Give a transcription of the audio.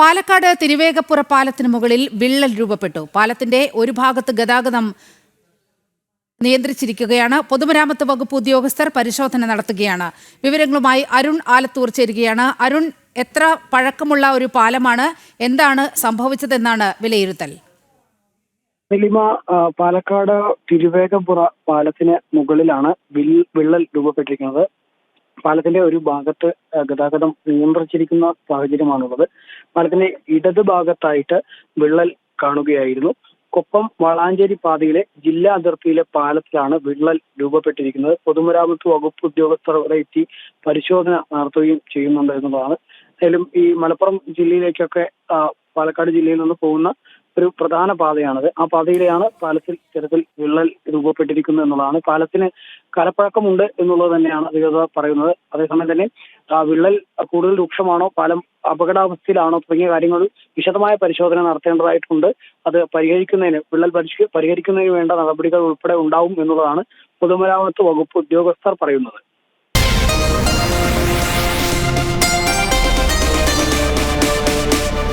പാലക്കാട് തിരുവേഗപ്പുറ പാലത്തിന് മുകളിൽ വിള്ളൽ രൂപപ്പെട്ടു. പാലത്തിന്റെ ഒരു ഭാഗത്ത് ഗതാഗതം നിയന്ത്രിച്ചിരിക്കുകയാണ്. പൊതുമരാമത്ത് വകുപ്പ് ഉദ്യോഗസ്ഥർ പരിശോധന നടത്തുകയാണ്. വിവരങ്ങളുമായി അരുൺ ആലത്തൂർ ചേരുകയാണ്. അരുൺ എത്ര പഴക്കമുള്ള ഒരു പാലമാണ്? എന്താണ് സംഭവിച്ചതെന്നാണ് വിലയിരുത്തൽ. നിലിമ പാലക്കാട് തിരുവേഗപ്പുറ പാലത്തിന് മുകളിലാണ് വിള്ളൽ രൂപപ്പെട്ടിരിക്കുന്നത്. പാലത്തിന്റെ ഒരു ഭാഗത്ത് ഗതാഗതം നിയന്ത്രിച്ചിരിക്കുന്ന സാഹചര്യമാണുള്ളത്. പാലത്തിന്റെ ഇടത് ഭാഗത്തായിട്ട് വിള്ളൽ കാണുകയായിരുന്നു. കൊപ്പം വളാഞ്ചേരി പാതയിലെ ജില്ലാ അതിർത്തിയിലെ പാലത്തിലാണ് വിള്ളൽ രൂപപ്പെട്ടിരിക്കുന്നത്. പൊതുമരാമത്ത് വകുപ്പ് ഉദ്യോഗസ്ഥർ അവിടെ എത്തി പരിശോധന നടത്തുകയും ചെയ്യുന്നുണ്ട് എന്നുള്ളതാണ്. അതിലും ഈ മലപ്പുറം ജില്ലയിലേക്കൊക്കെ പാലക്കാട് ജില്ലയിൽ നിന്ന് പോകുന്ന ഒരു പ്രധാന പാതയാണത്. ആ പാതയിലെയാണ് പാലത്തിൽ ഇത്തരത്തിൽ വിള്ളൽ രൂപപ്പെട്ടിരിക്കുന്നത് എന്നുള്ളതാണ്. പാലത്തിന് കലപ്പഴക്കമുണ്ട് എന്നുള്ളത് തന്നെയാണ് അധികൃതർ പറയുന്നത്. അതേസമയം തന്നെ ആ വിള്ളൽ കൂടുതൽ രൂക്ഷമാണോ പാലം അപകടാവസ്ഥയിലാണോ തുടങ്ങിയ കാര്യങ്ങൾ വിശദമായ പരിശോധന നടത്തേണ്ടതായിട്ടുണ്ട്. അത് പരിഹരിക്കുന്നതിന് വിള്ളൽ പരിഹരിക്കുന്നതിന് വേണ്ട നടപടികൾ ഉൾപ്പെടെ ഉണ്ടാവും എന്നുള്ളതാണ് പൊതുമരാമത്ത് വകുപ്പ് ഉദ്യോഗസ്ഥർ പറയുന്നത്.